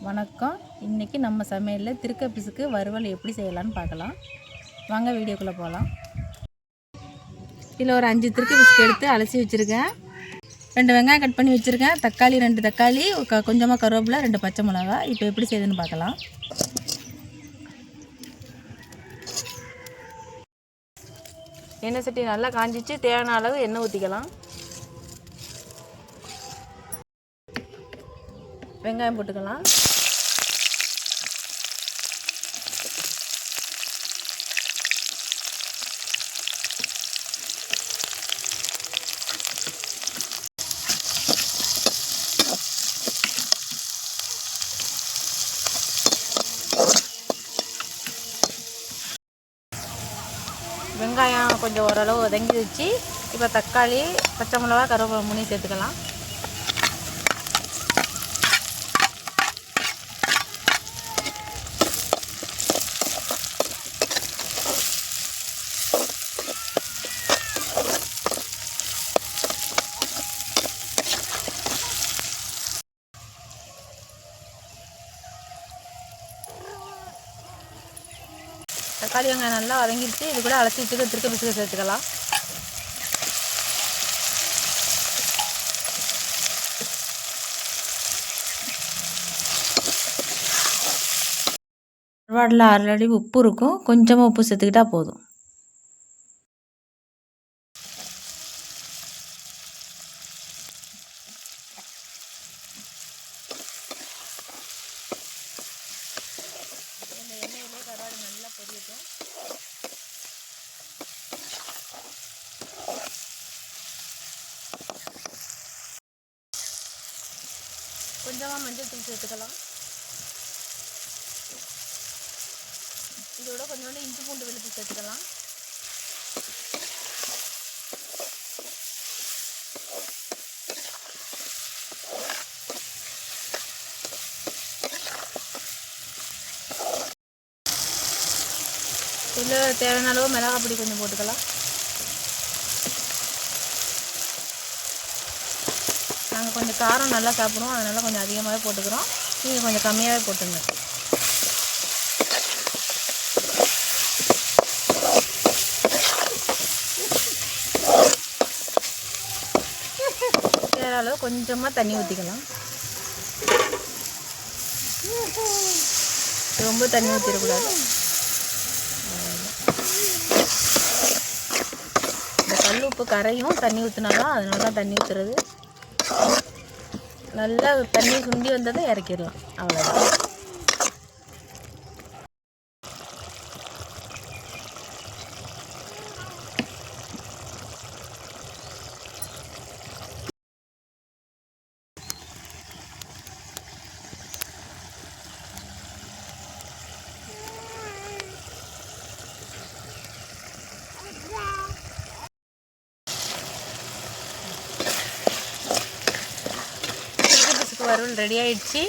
வணக்கம். இன்றைக்கி நம்ம சமையலில் திருக்க பிசுக்கு வறுவல் எப்படி செய்யலாம்னு பார்க்கலாம். வாங்க வீடியோக்குள்ளே போகலாம் இதில் ஒரு அஞ்சு திருக்க பிசுக்கு எடுத்து அலசி வச்சுருக்கேன். ரெண்டு வெங்காயம் கட் பண்ணி வச்சுருக்கேன். தக்காளி ரெண்டு தக்காளி க- கொஞ்சமாக கருவேப்பிலை ரெண்டு பச்சை மிளகா. இப்போ எப்படி செய்யுதுன்னு பார்க்கலாம். எண்ணெய் சட்டி நல்லா காஞ்சிச்சு. தேவையான அளவு எண்ணெய் ஊற்றிக்கலாம் வெங்காயம் போட்டுக்கலாம். வெங்காயம் கொஞ்சம் ஓரளவு வதங்கி வச்சு இப்போ தக்காளி பச்சை மிளகா கருவேப்பிலை மூணையும் சேர்த்துக்கலாம். தக்காளி வெங்காயம் நல்லா வதங்கிடுச்சு. இது கூட அலசி வச்சுக்க திருக்க பிசுக்க சேர்த்துக்கலாம். கருவாடில் ஆல்ரெடி உப்பு இருக்கும். கொஞ்சமாக உப்பு சேர்த்துக்கிட்டால் போதும். நல்லா கொஞ்சமாக மஞ்சள் தூள் சேர்த்துக்கலாம். இதோட கொஞ்சோண்டு இஞ்சி பூண்டு வெளுத்து சேர்த்துக்கலாம். இதில் தேவையான அளவு மிளகாய் பொடி கொஞ்சம் போட்டுக்கலாம். நாங்கள் கொஞ்சம் காரம் நல்லா சாப்பிடுவோம் அதனால் கொஞ்சம் அதிகமாகவே போட்டுக்கிறோம். நீங்கள் கொஞ்சம் கம்மியாகவே போட்டுங்க. தேவையான அளவு கொஞ்சமாக தண்ணி ஊற்றிக்கலாம் ரொம்ப தண்ணி ஊற்றிடக்கூடாது இந்த கல் உப்பு கரையும் தண்ணி ஊற்றினாலும் அதனால தான் தண்ணி ஊற்றுறது நல்லா தண்ணி சுண்டி வந்ததை இறக்கிடலாம். அவ்வளோதான் சிக்கன் வறுவல் ரெடி ஆயிடுச்சு.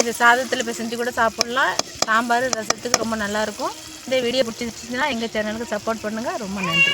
இது சாதத்தில் பிசைஞ்சு கூட சாப்பிட்லாம். சாம்பார் ரசத்துக்கு ரொம்ப நல்லாயிருக்கும் இந்த வீடியோ பிடிச்சிருச்சுன்னா எங்கள் சேனலுக்கு சப்போர்ட் பண்ணுங்கள் ரொம்ப நன்றி.